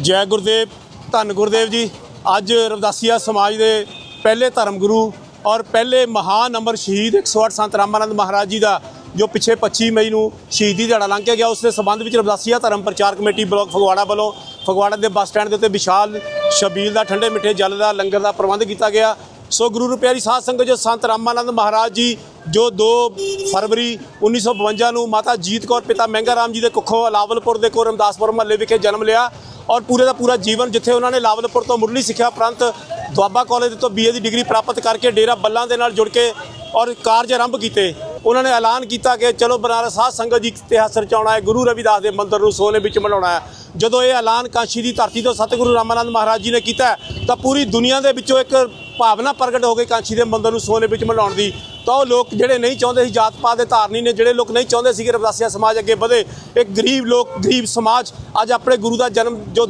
ਜੈ ਗੁਰਦੇਵ, ਧੰਨ ਗੁਰਦੇਵ ਜੀ। ਅੱਜ ਰਵਦਾਸੀਆ ਸਮਾਜ ਦੇ ਪਹਿਲੇ ਧਰਮ ਗੁਰੂ ਔਰ ਪਹਿਲੇ ਮਹਾਨ ਅਮਰ ਸ਼ਹੀਦ 108 ਸੰਤ ਰਾਮਾਨੰਦ ਮਹਾਰਾਜ ਜੀ ਦਾ, ਜੋ ਪਿੱਛੇ 25 ਮਈ ਨੂੰ ਸ਼ਹੀਦੀ ਦਿਹਾੜਾ ਲੰਘ ਕੇ ਗਿਆ, ਉਸ ਦੇ ਸੰਬੰਧ ਵਿੱਚ ਰਵਦਾਸੀਆ ਧਰਮ ਪ੍ਰਚਾਰ ਕਮੇਟੀ ਬਲਾਕ ਫਗਵਾੜਾ ਵੱਲੋਂ, ਫਗਵਾੜਾ ਦੇ ਬੱਸ ਸਟੈਂਡ ਦੇ ਉੱਤੇ ਵਿਸ਼ਾਲ ਸ਼ਬੀਲ ਦਾ, ਠੰਡੇ ਮਿੱਠੇ ਜਲ ਦਾ, ਲੰਗਰ ਦਾ ਪ੍ਰਬੰਧ ਕੀਤਾ ਗਿਆ। ਸੋ ਗੁਰੂ ਰੁਪਿਆਰੀ ਪਿਆਰੀ ਸਾਧ ਸੰਗਤ ਜੋ ਸੰਤ ਰਾਮਾਨੰਦ ਮਹਾਰਾਜ ਜੀ, ਜੋ 2 ਫਰਵਰੀ 1952 ਨੂੰ ਮਾਤਾ ਜੀਤ ਕੌਰ, ਪਿਤਾ ਮਹਿੰਗਾ ਰਾਮ ਜੀ ਦੇ ਕੁੱਖੋਂ ਅਲਾਵਲਪੁਰ ਦੇ ਕੋਲ ਰਮਦਾਸਪੁਰ ਮਹੱਲੇ ਵਿਖੇ ਜਨਮ ਲਿਆ ਔਰ ਪੂਰੇ ਦਾ ਪੂਰਾ ਜੀਵਨ ਜਿੱਥੇ ਉਹਨਾਂ ਨੇ ਲਾਵਲਪੁਰ ਤੋਂ ਮੁੱਢਲੀ ਸਿੱਖਿਆ ਉਪਰੰਤ ਦੁਆਬਾ ਕਾਲਜ ਤੋਂ ਬੀਏ ਦੀ ਡਿਗਰੀ ਪ੍ਰਾਪਤ ਕਰਕੇ ਡੇਰਾ ਬੱਲਾਂ ਦੇ ਨਾਲ ਜੁੜ ਕੇ ਔਰ ਕਾਰਜ ਆਰੰਭ ਕੀਤੇ, ਉਹਨਾਂ ਨੇ ਐਲਾਨ ਕੀਤਾ ਕਿ ਚਲੋ ਬਨਾਰਸ ਸਾਧ ਸੰਗਤ ਜੀ ਇਤਿਹਾਸ ਰਚਾਉਣਾ ਹੈ, ਗੁਰੂ ਰਵਿਦਾਸ ਦੇ ਮੰਦਰ ਨੂੰ ਸੋਨੇ ਵਿੱਚ ਮਨਾਉਣਾ ਹੈ। ਜਦੋਂ ਇਹ ਐਲਾਨ ਕਾਂਸ਼ੀ ਦੀ ਧਰਤੀ ਤੋਂ ਸਤਿਗੁਰੂ ਰਾਮਾਨੰਦ ਮਹਾਰਾਜ ਜੀ ਨੇ ਕੀਤਾ ਤਾਂ ਪੂਰੀ ਦੁਨੀਆ ਦੇ ਵਿੱਚੋਂ ਇੱਕ ਭਾਵਨਾ ਪ੍ਰਗਟ ਹੋ ਗਈ ਕਾਂਸ਼ੀ ਦੇ ਮੰਦਰ ਨੂੰ ਸੋਨੇ ਵਿੱਚ ਮਨਾਉਣ ਦੀ। ਤਾਂ ਉਹ ਲੋਕ ਜਿਹੜੇ ਨਹੀਂ ਚਾਹੁੰਦੇ ਸੀ ਜਾਤ ਪਾਤ ਦੇ ਧਾਰਨੀ ਨੇ, ਜਿਹੜੇ ਲੋਕ ਨਹੀਂ ਚਾਹੁੰਦੇ ਸੀ ਕਿ ਰਵਦਾਸੀਆ ਸਮਾਜ ਅੱਗੇ ਵਧੇ, ਇੱਕ ਗਰੀਬ ਲੋਕ, ਗਰੀਬ ਸਮਾਜ ਅੱਜ ਆਪਣੇ ਗੁਰੂ ਦਾ ਜਨਮ ਜੋ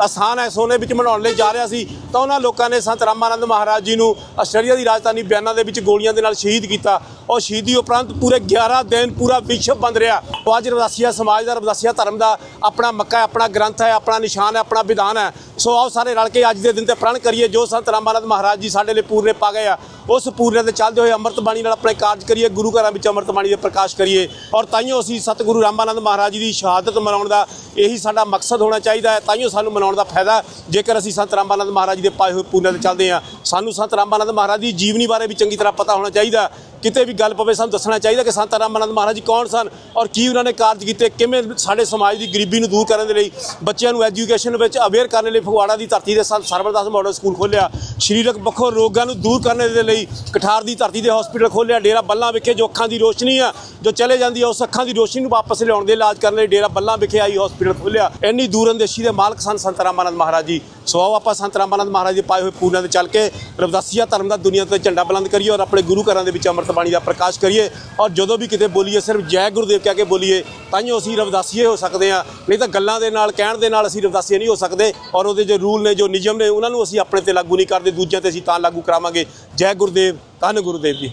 ਆਸਾਨ ਹੈ, ਸੋਨੇ ਵਿੱਚ ਮਨਾਉਣ ਲਈ ਜਾ ਰਿਹਾ ਸੀ, ਤਾਂ ਉਹਨਾਂ ਲੋਕਾਂ ਨੇ ਸੰਤ ਰਾਮਾਨੰਦ ਮਹਾਰਾਜ ਜੀ ਨੂੰ ਆਸਟ੍ਰੇਲੀਆ ਦੀ ਰਾਜਧਾਨੀ ਬਿਆਨਾ ਦੇ ਵਿੱਚ ਗੋਲੀਆਂ ਦੇ ਨਾਲ ਸ਼ਹੀਦ ਕੀਤਾ। ਔਰ ਸ਼ਹੀਦੀ ਉਪਰੰਤ ਪੂਰੇ 11 ਦਿਨ ਪੂਰਾ ਵਿਸ਼ਵ ਬੰਦ ਰਿਹਾ। ਉਹ ਅੱਜ ਰਵਦਾਸੀਆ ਸਮਾਜ ਦਾ, ਰਵਦਾਸੀਆ ਧਰਮ ਦਾ ਆਪਣਾ ਮੱਕਾ ਹੈ, ਆਪਣਾ ਗ੍ਰੰਥ ਹੈ, ਆਪਣਾ ਨਿਸ਼ਾਨ ਹੈ, ਆਪਣਾ ਵਿਧਾਨ ਹੈ। ਸੋ ਆਓ ਸਾਰੇ ਰਲ ਕੇ ਅੱਜ ਦੇ ਦਿਨ ਤੇ ਪ੍ਰਣ ਕਰੀਏ ਜੋ ਸੰਤ ਰਾਮਾਨੰਦ ਮਹਾਰਾਜ ਜੀ ਸਾਡੇ ਲਈ ਪੂਰਨੇ ਪਾ ਗਏ ਆ। ਉਸ ਪੂਰਨੇ ਤੇ ਚੱਲਦੇ ਹੋਏ ਅੰਮ੍ਰਿਤ ਬਾਣੀ ਨਾਲ ਆਪਣੇ ਕਾਰਜ ਕਰੀਏ, ਗੁਰੂ ਘਰਾਂ ਵਿੱਚ ਅੰਮ੍ਰਿਤ ਬਾਣੀ ਦੇ ਪ੍ਰਕਾਸ਼ ਕਰੀਏ। ਔਰ ਤਾਈਓ ਅਸੀਂ ਸਤਿਗੁਰੂ ਰਾਮਾਨੰਦ ਮਹਾਰਾਜ ਜੀ ਦੀ ਸ਼ਹਾਦਤ ਮਨਾਉਣ ਦਾ ਇਹੀ ਸਾਡਾ ਮਕਸਦ ਹੋਣਾ ਚਾਹੀਦਾ ਹੈ। ਤਾਈਓ ਸਾਨੂੰ ਮਨਾਉਣ ਦਾ ਫਾਇਦਾ ਜੇਕਰ ਅਸੀਂ ਸੰਤ ਰਾਮਾਨੰਦ ਮਹਾਰਾਜ ਦੇ ਪਾਏ ਹੋਏ ਪੂਰਨੇ ਤੇ ਚੱਲਦੇ ਹਾਂ, ਸਾਨੂੰ ਸੰਤ ਰਾਮਾਨੰਦ ਮਹਾਰਾਜ ਦੀ ਜੀਵਨੀ ਬਾਰੇ ਵੀ ਚੰਗੀ ਤਰ੍ਹਾਂ ਪਤਾ ਹੋਣਾ ਚਾਹੀਦਾ। ਕਿਤੇ ਵੀ ਗੱਲ ਪਵੇ ਸਾਨੂੰ ਦੱਸਣਾ ਚਾਹੀਦਾ ਕਿ ਸੰਤ ਰਾਮਾਨੰਦ ਮਹਾਰਾਜ ਜੀ ਕੌਣ ਸਨ ਔਰ ਕੀ ਉਹਨਾਂ ਨੇ ਕਾਰਜ ਕੀਤੇ, ਕਿਵੇਂ ਸਾਡੇ ਸਮਾਜ ਦੀ ਗਰੀਬੀ ਨੂੰ ਦੂਰ ਕਰਨ ਦੇ ਲਈ ਬੱਚਿਆਂ ਨੂੰ ਐਜੂਕੇਸ਼ਨ ਵਿੱਚ ਅਵੇਅਰ ਕਰਨ ਲਈ ਫਗਵਾੜਾ ਦੀ ਧਰਤੀ ਦੇ ਸੰਤ ਸਰਵਰਦਾਸ ਮਾਡਲ ਸਕੂਲ ਖੋਲ੍ਹਿਆ। ਸਰੀਰਕ ਪੱਖੋਂ ਰੋਗਾਂ ਨੂੰ ਦੂਰ ਕਰਨ ਦੇ ਲਈ ਕਠਾਰ ਦੀ ਧਰਤੀ ਦੇ ਹਸਪੀਟਲ ਖੋਲ੍ਹਿਆ। ਡੇਰਾ ਬੱਲਾ ਵਿਖੇ ਜੋ ਅੱਖਾਂ ਦੀ ਰੋਸ਼ਨੀ ਆ, ਜੋ ਚਲੇ ਜਾਂਦੀ ਆ, ਉਸ ਅੱਖਾਂ ਦੀ ਰੋਸ਼ਨੀ ਨੂੰ ਵਾਪਸ ਲਿਆਉਣ ਦੇ ਇਲਾਜ ਕਰਨ ਲਈ ਡੇਰਾ ਬੱਲਾ ਵਿਖੇ ਆਈ ਹਸਪੀਟਲ ਖੋਲ੍ਹਿਆ। ਇੰਨੀ ਦੂਰ ਅੰਦੇਸ਼ੀ ਦੇ ਮਾਲਕ ਸਨ ਸੰਤ ਰਾਮਾਨੰਦ ਮਹਾਰਾਜ ਜੀ। ਸੋ ਆਓ ਆਪਾਂ ਸੰਤ ਰਾਮਾਨੰਦ ਮਹਾਰਾਜ ਦੇ ਪਾਏ ਹੋਏ ਪੂਰਨਾਂ ਤੇ ਚੱਲ ਕੇ ਰਵਦਾਸੀਆ ਧਰਮ ਦਾ ਦੁਨੀਆ ਤੇ ਝੰਡਾ ਬੁਲੰਦ ਕਰੀਏ ਔਰ ਆਪਣੇ ਗੁਰੂ ਘਰਾਂ ਦੇ ਵਿੱਚ ਅੰਮ੍ਰਿਤ ਬਾਣੀ ਦਾ ਪ੍ਰਕਾਸ਼ ਕਰੀਏ ਔਰ ਜਦੋਂ ਵੀ ਕਿਤੇ ਬੋਲੀਏ, ਸਿਰਫ ਜੈ ਗੁਰਦੇਵ ਕਹਿ ਕੇ ਬੋਲੀਏ ਤਾਂ ਹੀ ਅਸੀਂ ਰਵਦਾਸੀਏ ਹੋ ਸਕਦੇ ਆ ਨਹੀਂ ਤਾਂ ਗੱਲਾਂ ਦੇ ਨਾਲ, ਕਹਿਣ ਦੇ ਨਾਲ ਅਸੀਂ ਰਵਦਾਸੀਏ ਨਹੀਂ ਹੋ ਸਕਦੇ ਔਰ ਉਹਦੇ ਜੋ ਰੂਲ ਨੇ, ਜੋ ਨਿਯਮ ਨੇ, ਉਹਨਾਂ ਨੂੰ ਅਸੀਂ ਆਪਣੇ ਤੇ ਲਾਗੂ ਨਹੀਂ ਕਰਦੇ, ਦੂਜਿਆਂ ਤੇ ਅਸੀਂ ਤਾਂ ਲਾਗੂ ਕਰਾਵਾਂਗੇ। ਜੈ ਗੁਰਦੇਵ, ਧੰਨ ਗੁਰਦੇਵ ਜੀ।